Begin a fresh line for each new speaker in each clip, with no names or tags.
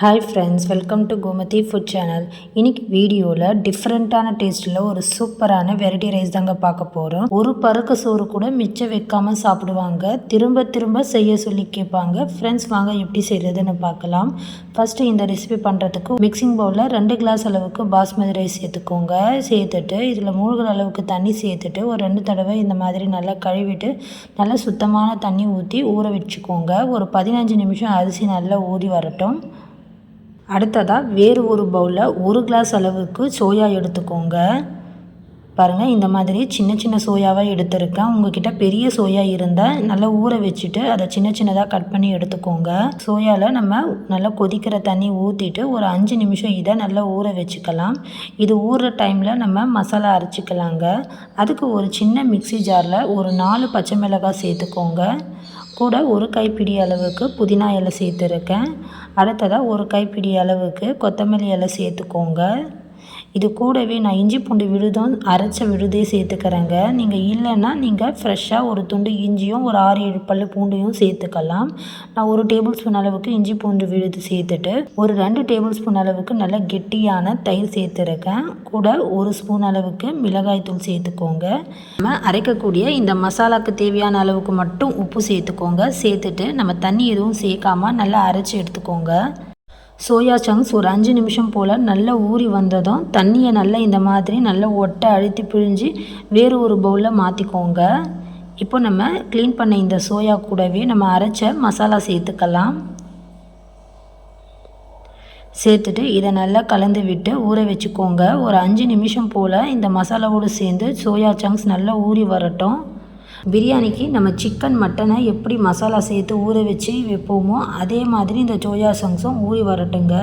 Hi friends welcome to Gomathi food channel இன்னைக்கு வீடியோவில் டிஃப்ரெண்ட்டான டேஸ்ட்டில் ஒரு சூப்பரான வெரைட்டி ரைஸ் தாங்க பார்க்க போகிறோம் ஒரு பருக்க சோறு கூட மிச்சம் வைக்காமல் சாப்பிடுவாங்க. திரும்ப திரும்ப செய்ய சொல்லி கேட்பாங்க. ஃப்ரெண்ட்ஸ் வாங்க எப்படி செய்கிறதுன்னு பார்க்கலாம். ஃபஸ்ட்டு இந்த ரெசிபி பண்ணுறதுக்கு மிக்சிங் பவுலில் ரெண்டு கிளாஸ் அளவுக்கு பாஸ்மதி ரைஸ் சேர்த்துக்கோங்க. சேர்த்துட்டு இதில் மூழ்கிற அளவுக்கு தண்ணி சேர்த்துட்டு ஒரு ரெண்டு தடவை இந்த மாதிரி நல்லா கழுவிட்டு நல்லா சுத்தமான தண்ணி ஊற்றி ஊற வச்சுக்கோங்க. ஒரு பதினஞ்சு நிமிஷம் அரிசி நல்லா ஊறி வரட்டும். அடுத்ததாக வேறு ஒரு பவுலில் ஒரு கிளாஸ் அளவுக்கு சோயா எடுத்துக்கோங்க. பாருங்கள் இந்த மாதிரி சின்ன சின்ன சோயாவாக எடுத்திருக்கேன். உங்ககிட்ட பெரிய சோயா இருந்தால் நல்லா ஊற வச்சுட்டு அதை சின்ன சின்னதாக கட் பண்ணி எடுத்துக்கோங்க. சோயாவில் நம்ம நல்லா கொதிக்கிற தண்ணி ஊற்றிட்டு ஒரு அஞ்சு நிமிஷம் இதை நல்லா ஊற வச்சுக்கலாம். இது ஊறுற டைமில் நம்ம மசாலா அரைச்சிக்கலாங்க. அதுக்கு ஒரு சின்ன மிக்சி ஜாரில் ஒரு நாலு பச்சை மிளகாய் சேர்த்துக்கோங்க. கூட ஒரு கைப்பிடி அளவுக்கு புதினா இலை சேர்த்துருக்கேன். அடுத்ததாக ஒரு கைப்பிடி அளவுக்கு கொத்தமல்லி இலை சேர்த்துக்கோங்க. இது கூடவே நான் இஞ்சி பூண்டு விழுதும் அரைச்ச விழுதே சேர்த்துக்கிறேங்க. நீங்கள் இல்லைன்னா நீங்கள் ஃப்ரெஷ்ஷாக ஒரு துண்டு இஞ்சியும் ஒரு ஆறு ஏழு பல்லு பூண்டையும் சேர்த்துக்கலாம். நான் ஒரு டேபிள் ஸ்பூன் அளவுக்கு இஞ்சி பூண்டு விழுது சேர்த்துட்டு ஒரு ரெண்டு டேபிள் ஸ்பூன் அளவுக்கு நல்ல கெட்டியான தயிர் சேர்த்துருக்கேன். கூட ஒரு ஸ்பூன் அளவுக்கு மிளகாய் தூள் சேர்த்துக்கோங்க. நம்ம அரைக்கக்கூடிய இந்த மசாலாவுக்கு தேவையான அளவுக்கு மட்டும் உப்பு சேர்த்துக்கோங்க. சேர்த்துட்டு நம்ம தண்ணி எதுவும் சேர்க்காமல் நல்லா அரைச்சி எடுத்துக்கோங்க. சோயா சங்க்ஸ் ஒரு அஞ்சு நிமிஷம் போல் நல்லா ஊறி வந்ததும் தண்ணியை நல்லா இந்த மாதிரி நல்லா ஒட்டை அழுத்தி பிழிஞ்சு வேறு ஒரு பவுலில் மாற்றிக்கோங்க இப்போ நம்ம க்ளீன் பண்ண இந்த சோயா கூடவே நம்ம அரைச்ச மசாலா சேர்த்துக்கலாம். சேர்த்துட்டு இதை நல்லா கலந்து விட்டு ஊற வச்சுக்கோங்க. ஒரு அஞ்சு நிமிஷம் போல் இந்த மசாலாவோடு சேர்ந்து சோயா சங்க்ஸ் நல்லா ஊறி வரட்டும். பிரியாணிக்கு நம்ம சிக்கன் மட்டனை எப்படி மசாலா சேர்த்து ஊற வச்சு வைப்போமோ அதே மாதிரி இந்த சோயா சங்ஸும் ஊறி வரட்டுங்க.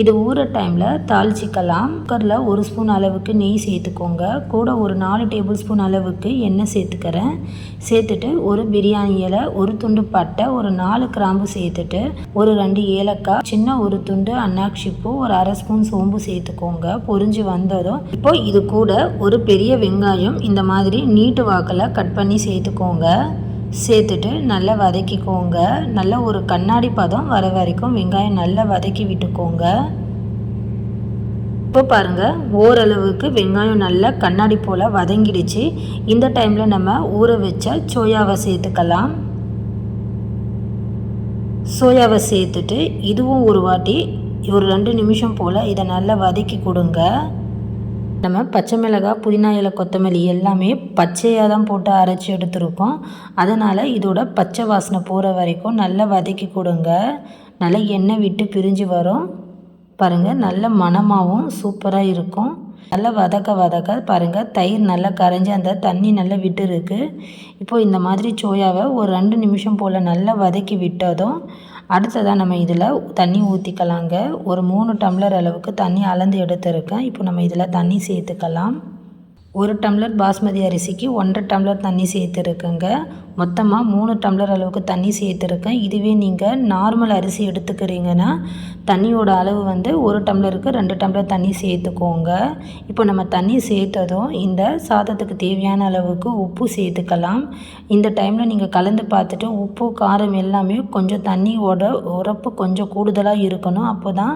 இது ஊற டைமில் தாளிச்சிக்கலாம். குக்கரில் ஒரு ஸ்பூன் அளவுக்கு நெய் சேர்த்துக்கோங்க. கூட ஒரு நாலு டேபிள் ஸ்பூன் அளவுக்கு எண்ணெய் சேர்த்துக்கிறேன். சேர்த்துட்டு ஒரு பிரியாணி இலை ஒரு துண்டு பட்டை ஒரு நாலு கிராம்பு சேர்த்துட்டு ஒரு ரெண்டு ஏலக்காய் சின்ன ஒரு துண்டு அன்னாட்சி பூ ஒரு அரை ஸ்பூன் சோம்பு சேர்த்துக்கோங்க. பொரிஞ்சு வந்ததும் இப்போ இது கூட ஒரு பெரிய வெங்காயம் இந்த மாதிரி நீட்டு வாக்கில் கட் பண்ணி சேர்த்து சேர்த்துக்கோங்க சேர்த்துட்டு நல்லா வதக்கிக்கோங்க. நல்ல ஒரு கண்ணாடி பதம் வர வரைக்கும் வெங்காயம் நல்லா வதக்கி விட்டுக்கோங்க. இப்போ பாருங்கள் ஓரளவுக்கு வெங்காயம் நல்லா கண்ணாடி போல் வதங்கிடுச்சு. இந்த டைமில் நம்ம ஊற வச்ச சோயாவை சேர்த்துக்கலாம். சோயாவை சேர்த்துட்டு இதுவும் ஒரு வாட்டி ஒரு ரெண்டு நிமிஷம் போல் இதை நல்லா வதக்கி கொடுங்க. நம்ம பச்சை மிளகாய் புதினா இலை கொத்தமல்லி எல்லாமே பச்சையாக தான் போட்டு அரைச்சி எடுத்துருக்கோம். அதனால் இதோட பச்சை வாசனை போகிற வரைக்கும் நல்லா வதக்கி கொடுங்க. நல்லா எண்ணெய் விட்டு பிரிஞ்சு வரும். பாருங்கள் நல்ல மணமாகவும் சூப்பராக இருக்கும். நல்லா வதக்க வதக்க பாருங்கள் தயிர் நல்லா கரைஞ்சி அந்த தண்ணி நல்லா விட்டு இருக்குது இப்போது இந்த மாதிரி சோயாவை ஒரு ரெண்டு நிமிஷம் போல் நல்லா வதக்கி விட்டதும் அடுத்ததாக நம்ம இதில் தண்ணி ஊற்றிக்கலாங்க ஒரு மூணு டம்ளர் அளவுக்கு தண்ணி அளந்து எடுத்துருக்கேன். இப்போ நம்ம இதில் தண்ணி சேர்த்துக்கலாம். ஒரு டம்ளர் பாஸ்மதி அரிசிக்கு ஒன்றரை டம்ளர் தண்ணி சேர்த்துருக்குங்க. மொத்தமாக மூணு டம்ளர் அளவுக்கு தண்ணி சேர்த்துருக்கேன். இதுவே நீங்கள் நார்மல் அரிசி எடுத்துக்கிறீங்கன்னா தண்ணியோட அளவு வந்து ஒரு டம்ளருக்கு ரெண்டு டம்ளர் தண்ணி சேர்த்துக்கோங்க. இப்போ நம்ம தண்ணி சேர்த்ததும் இந்த சாதத்துக்கு தேவையான அளவுக்கு உப்பு சேர்த்துக்கலாம். இந்த டைமில் நீங்கள் கலந்து பார்த்துட்டு உப்பு காரம் எல்லாமே கொஞ்சம் தண்ணியோட உரப்பு கொஞ்சம் கூடுதலாக இருக்கணும். அப்போ தான்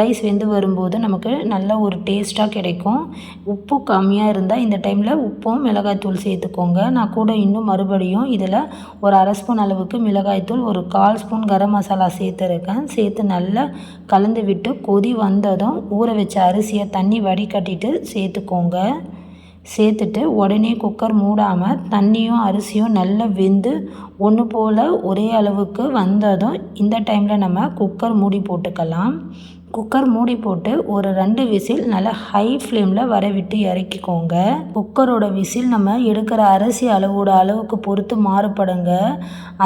ரைஸ் வெந்து வரும்போது நமக்கு நல்ல ஒரு டேஸ்ட்டாக கிடைக்கும். உப்பு கம்மியாக இருந்தால் இந்த டைமில் உப்பும் மிளகாய்த்தூள் சேர்த்துக்கோங்க. நான் கூட இன்னும் மறுபடியும் இதில் ஒரு அரை ஸ்பூன் அளவுக்கு மிளகாய்த்தூள் ஒரு கால் ஸ்பூன் கரம் மசாலா சேர்த்துருக்கேன். சேர்த்து நல்லா கலந்து விட்டு கொதி வந்ததும் ஊற வச்ச அரிசியை தண்ணி வடிகட்டிட்டு சேர்த்துக்கோங்க. சேர்த்துட்டு உடனே குக்கர் மூடாமல் தண்ணியும் அரிசியும் நல்லா வெந்து ஒன்று போல் ஒரே அளவுக்கு வந்ததும் இந்த டைமில் நம்ம குக்கர் மூடி போட்டுக்கலாம். குக்கர் மூடி போட்டு ஒரு ரெண்டு விசில் நல்லா ஹை ஃப்ளேமில் வர விட்டு இறக்கிக்கோங்க. குக்கரோட விசில் நம்ம எடுக்கிற அரிசி அளவோட அளவுக்கு பொறுத்து மாறுபடுங்க.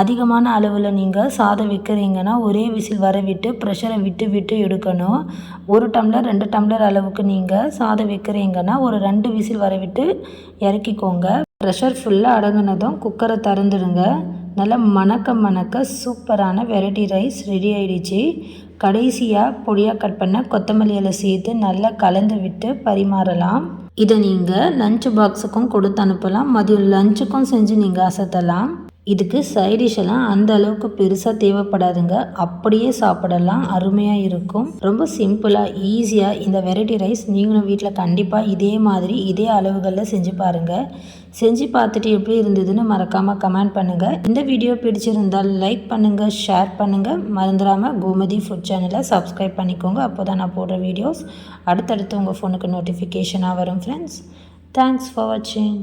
அதிகமான அளவில் நீங்கள் சாதம் வைக்கிறீங்கன்னா ஒரே விசில் வர விட்டு ப்ரெஷரை விட்டு விட்டு எடுக்கணும். ஒரு டம்ளர் ரெண்டு டம்ளர் அளவுக்கு நீங்கள் சாதம் வைக்கிறீங்கன்னா ஒரு ரெண்டு விசில் வர விட்டு இறக்கிக்கோங்க. ப்ரெஷர் ஃபுல்லாக அடங்கினதும் குக்கரை திறந்துடுங்க. நல்லா மணக்க மணக்க சூப்பரான வெரைட்டி ரைஸ் ரெடி ஆகிடுச்சு கடைசியாக பொடியாக கட் பண்ண கொத்தமல்லி இலை சேர்த்து நல்லா கலந்து விட்டு பரிமாறலாம். இதை நீங்கள் லஞ்ச் பாக்ஸுக்கும் கொடுத்து அனுப்பலாம். மதியம் லஞ்சுக்கும் செஞ்சு நீங்கள் அசத்தலாம். இதுக்கு சைடிஷ் எல்லாம் அந்த அளவுக்கு பெருசாக தேவைப்படாதுங்க. அப்படியே சாப்பிடலாம். அருமையாக இருக்கும். ரொம்ப சிம்பிளாக ஈஸியாக இந்த வெரைட்டி ரைஸ் நீங்களும் வீட்டில் கண்டிப்பாக இதே மாதிரி இதே அளவுகளில் செஞ்சு பாருங்கள் செஞ்சு பார்த்துட்டு எப்படி இருந்ததுன்னு மறக்காமல் கமெண்ட் பண்ணுங்கள் இந்த வீடியோ பிடிச்சிருந்தால் லைக் பண்ணுங்கள் ஷேர் பண்ணுங்கள் மறந்துடாமல் கோமதி ஃபுட் சேனலை சப்ஸ்கிரைப் பண்ணிக்கோங்க. அப்போ தான் நான் போடுற வீடியோஸ் அடுத்தடுத்து உங்கள் ஃபோனுக்கு நோட்டிஃபிகேஷனாக வரும் ஃப்ரெண்ட்ஸ் தேங்க்ஸ் ஃபார் வாட்சிங்